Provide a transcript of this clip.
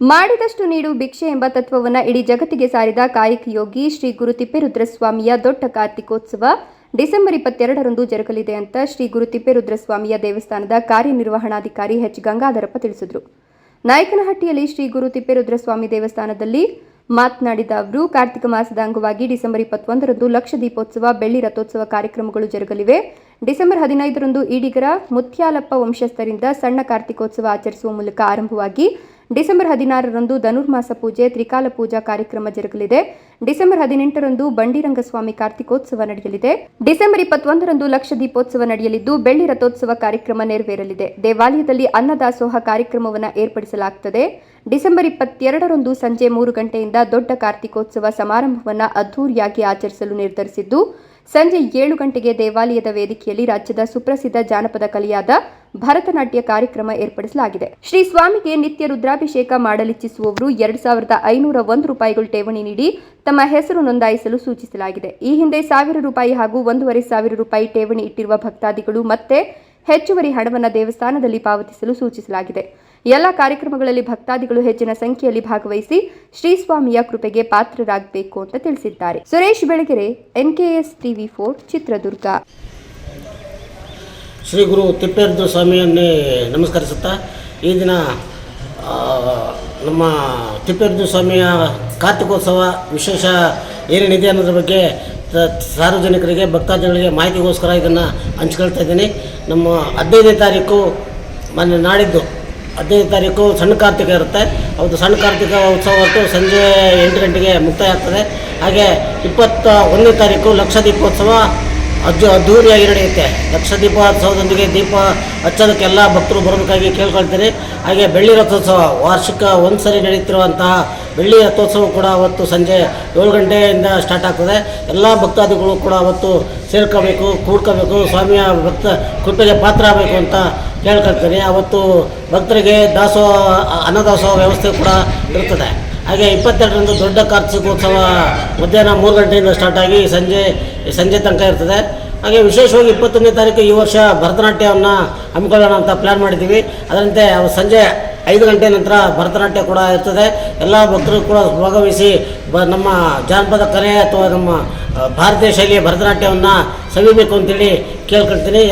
ಮಾಡಿದಷ್ಟು ನೀಡು ಭಿಕ್ಷೆ ಎಂಬ ತತ್ವವನ್ನು ಇಡೀ ಜಗತ್ತಿಗೆ ಸಾರಿದ ಕಾಯಕ ಯೋಗಿ ಶ್ರೀ ಗುರು ತಿಪ್ಪೇರುದ್ರಸ್ವಾಮಿಯ ದೊಡ್ಡ ಕಾರ್ತಿಕೋತ್ಸವ ಡಿಸೆಂಬರ್ ಇಪ್ಪತ್ತೆರಡರಂದು ಜರುಗಲಿದೆ ಅಂತ ಶ್ರೀ ಗುರು ತಿಪ್ಪೇರುದ್ರಸ್ವಾಮಿಯ ದೇವಸ್ಥಾನದ ಕಾರ್ಯನಿರ್ವಹಣಾಧಿಕಾರಿ ಎಚ್. ಗಂಗಾಧರಪ್ಪ ತಿಳಿಸಿದರು. ನಾಯಕನಹಟ್ಟಿಯಲ್ಲಿ ಶ್ರೀ ಗುರು ತಿಪ್ಪೇರುದ್ರಸ್ವಾಮಿ ದೇವಸ್ಥಾನದಲ್ಲಿ ಮಾತನಾಡಿದ ಅವರು, ಕಾರ್ತಿಕ ಮಾಸದ ಅಂಗವಾಗಿ ಡಿಸೆಂಬರ್ ಇಪ್ಪತ್ತೊಂದರಂದು ಲಕ್ಷ ದೀಪೋತ್ಸವ, ಬೆಳ್ಳಿ ರಥೋತ್ಸವ ಕಾರ್ಯಕ್ರಮಗಳು ಜರುಗಲಿವೆ. ಡಿಸೆಂಬರ್ ಹದಿನೈದರಂದು ಈಡಿಗರ ಮುತ್ಯಾಲಪ್ಪ ವಂಶಸ್ಥರಿಂದ ಸಣ್ಣ ಕಾರ್ತಿಕೋತ್ಸವ ಆಚರಿಸುವ ಮೂಲಕ ಆರಂಭವಾಗಿ ಡಿಸೆಂಬರ್ ಹದಿನಾರರಂದು ಧನುರ್ಮಾಸ ಪೂಜೆ, ತ್ರಿಕಾಲ ಪೂಜಾ ಕಾರ್ಯಕ್ರಮ ಜರುಗಲಿದೆ. ಡಿಸೆಂಬರ್ ಹದಿನೆಂಟರಂದು ಬಂಡಿರಂಗಸ್ವಾಮಿ ಕಾರ್ತಿಕೋತ್ಸವ ನಡೆಯಲಿದೆ. ಡಿಸೆಂಬರ್ ಇಪ್ಪತ್ತೊಂದರಂದು ಲಕ್ಷ ದೀಪೋತ್ಸವ ನಡೆಯಲಿದ್ದು, ಬೆಳ್ಳಿ ರಥೋತ್ಸವ ಕಾರ್ಯಕ್ರಮ ನೆರವೇರಲಿದೆ. ದೇವಾಲಯದಲ್ಲಿ ಅನ್ನದಾಸೋಹ ಕಾರ್ಯಕ್ರಮವನ್ನು ಏರ್ಪಡಿಸಲಾಗುತ್ತದೆ ಡಿಸೆಂಬರ್ ಇಪ್ಪತ್ತೆರಡರಂದು ಸಂಜೆ ಮೂರು ಗಂಟೆಯಿಂದ ದೊಡ್ಡ ಕಾರ್ತಿಕೋತ್ಸವ ಸಮಾರಂಭವನ್ನು ಅದ್ದೂರಿಯಾಗಿ ಆಚರಿಸಲು ನಿರ್ಧರಿಸಿದ್ದು ಸಂಜೆ ಏಳು ಗಂಟೆಗೆ ದೇವಾಲಯದ ವೇದಿಕೆಯಲ್ಲಿ ರಾಜ್ಯದ ಸುಪ್ರಸಿದ್ಧ ಜಾನಪದ ಕಲೆಯಾದ ಭರತನಾಟ್ಯ ಕಾರ್ಯಕ್ರಮ ಏರ್ಪಡಿಸಲಾಗಿದೆ. ಶ್ರೀ ಸ್ವಾಮಿಗೆ ನಿತ್ಯ ರುದ್ರಾಭಿಷೇಕ ಮಾಡಲಿಚ್ಛಿಸುವವರು ಎರಡು ಸಾವಿರದ ಐನೂರ ಒಂದು ರೂಪಾಯಿಗಳು ಠೇವಣಿ ನೀಡಿ ತಮ್ಮ ಹೆಸರು ನೋಂದಾಯಿಸಲು ಸೂಚಿಸಲಾಗಿದೆ. ಈ ಹಿಂದೆ ಸಾವಿರ ರೂಪಾಯಿ ಹಾಗೂ ಒಂದೂವರೆ ಸಾವಿರ ರೂಪಾಯಿ ಠೇವಣಿ ಇಟ್ಟಿರುವ ಭಕ್ತಾದಿಗಳು ಮತ್ತೆ ಹೆಚ್ಚುವರಿ ಹಣವನ್ನು ದೇವಸ್ಥಾನದಲ್ಲಿ ಪಾವತಿಸಲು ಸೂಚಿಸಲಾಗಿದೆ. ಎಲ್ಲ ಕಾರ್ಯಕ್ರಮಗಳಲ್ಲಿ ಭಕ್ತಾದಿಗಳು ಹೆಚ್ಚಿನ ಸಂಖ್ಯೆಯಲ್ಲಿ ಭಾಗವಹಿಸಿ ಶ್ರೀ ಸ್ವಾಮಿಯ ಕೃಪೆಗೆ ಪಾತ್ರರಾಗಬೇಕು ಅಂತ ತಿಳಿಸಿದ್ದಾರೆ. Suresh Belagere, NKS TV four, Chitradurga. Shri Guru Thippendra ಸ್ವಾಮಿಯನ್ನೇ ನಮಸ್ಕರಿಸುತ್ತಾ, ಈ ದಿನ ನಮ್ಮ ತಿಪ್ಪೇಂದ್ರ ಸ್ವಾಮಿಯ ಕಾರ್ತಿಕೋತ್ಸವ ವಿಶೇಷ ಏನೇನಿದೆ ಅನ್ನೋದ್ರ ಬಗ್ಗೆ ಸಾರ್ವಜನಿಕರಿಗೆ, ಭಕ್ತಾದಿಗಳಿಗೆ ಮಾಹಿತಿಗೋಸ್ಕರ ಇದನ್ನು ಹಂಚ್ಕೊಳ್ತಾ ಇದ್ದೀನಿ. ನಮ್ಮ ಹದಿನೈದನೇ ತಾರೀಕು ಮೊನ್ನೆ ನಾಡಿದ್ದು. ಹದಿನೈದು ತಾರೀಕು ಸಣ್ಣ ಕಾರ್ತಿಕ ಇರುತ್ತೆ. ಅವತ್ತು ಸಣ್ಣ ಕಾರ್ತಿಕ ಉತ್ಸವ ಹೊರಟು ಸಂಜೆ ಎಂಟು ಗಂಟೆಗೆ ಮುಕ್ತಾಯ ಆಗ್ತದೆ ಹಾಗೆ ಇಪ್ಪತ್ತ ಒಂದನೇ ತಾರೀಕು ಲಕ್ಷ ದೀಪೋತ್ಸವ ಅಜ್ಜು ಅದ್ಧೂರಿಯಾಗಿ ನಡೆಯುತ್ತೆ. ಲಕ್ಷ ದೀಪೋತ್ಸವದೊಂದಿಗೆ ದೀಪ ಹಚ್ಚೋದಕ್ಕೆಲ್ಲ ಭಕ್ತರು ಬರೋದಕ್ಕಾಗಿ ಕೇಳ್ಕೊಳ್ತೀನಿ ಹಾಗೆ ಬೆಳ್ಳಿ ರಥೋತ್ಸವ ವಾರ್ಷಿಕ ಒಂದು ಸರಿ ನಡೆಯುತ್ತಿರುವಂತಹ ಬೆಳ್ಳಿ ರಥೋತ್ಸವ ಕೂಡ ಅವತ್ತು ಸಂಜೆ ಏಳು ಗಂಟೆಯಿಂದ ಸ್ಟಾರ್ಟ್ ಆಗ್ತದೆ. ಎಲ್ಲ ಭಕ್ತಾದಿಗಳು ಕೂಡ ಅವತ್ತು ಸೇರ್ಕೋಬೇಕು, ಕೂಡ್ಕೋಬೇಕು. ಸ್ವಾಮಿಯ ಭಕ್ತ ಕೃಪೆಗೆ ಪಾತ್ರ ಆಗಬೇಕು ಅಂತ ಕೇಳ್ಕೊಳ್ತೀನಿ ಅವತ್ತು ಭಕ್ತರಿಗೆ ದಾಸೋಹ ಅನ್ನದಾಸೋಹ ವ್ಯವಸ್ಥೆ ಕೂಡ ಇರ್ತದೆ. ಹಾಗೆ ಇಪ್ಪತ್ತೆರಡರಂದು ದೊಡ್ಡ ಕಾರ್ತಿಕೋತ್ಸವ ಮಧ್ಯಾಹ್ನ ಮೂರು ಗಂಟೆಯಿಂದ ಸ್ಟಾರ್ಟ್ ಆಗಿ ಸಂಜೆ ಸಂಜೆ ತನಕ ಇರ್ತದೆ. ಹಾಗೆ ವಿಶೇಷವಾಗಿ ಇಪ್ಪತ್ತೊಂದನೇ ತಾರೀಕು ಈ ವರ್ಷ ಭರತನಾಟ್ಯವನ್ನು ಹಮ್ಮಿಕೊಳ್ಳೋಣ ಅಂತ ಪ್ಲ್ಯಾನ್ ಮಾಡಿದ್ದೀವಿ. ಅದರಂತೆ ಸಂಜೆ ಐದು ಗಂಟೆ ನಂತರ ಭರತನಾಟ್ಯ ಕೂಡ ಇರ್ತದೆ. ಎಲ್ಲ ಭಕ್ತರು ಕೂಡ ಭಾಗವಹಿಸಿ ಬ, ನಮ್ಮ ಜಾನಪದ ಕಲೆ ಅಥವಾ ನಮ್ಮ ಭಾರತೀಯ ಶೈಲಿಯ ಭರತನಾಟ್ಯವನ್ನು ಸವಿಬೇಕು ಅಂತೇಳಿ ಕೇಳ್ಕೊಳ್ತೀನಿ.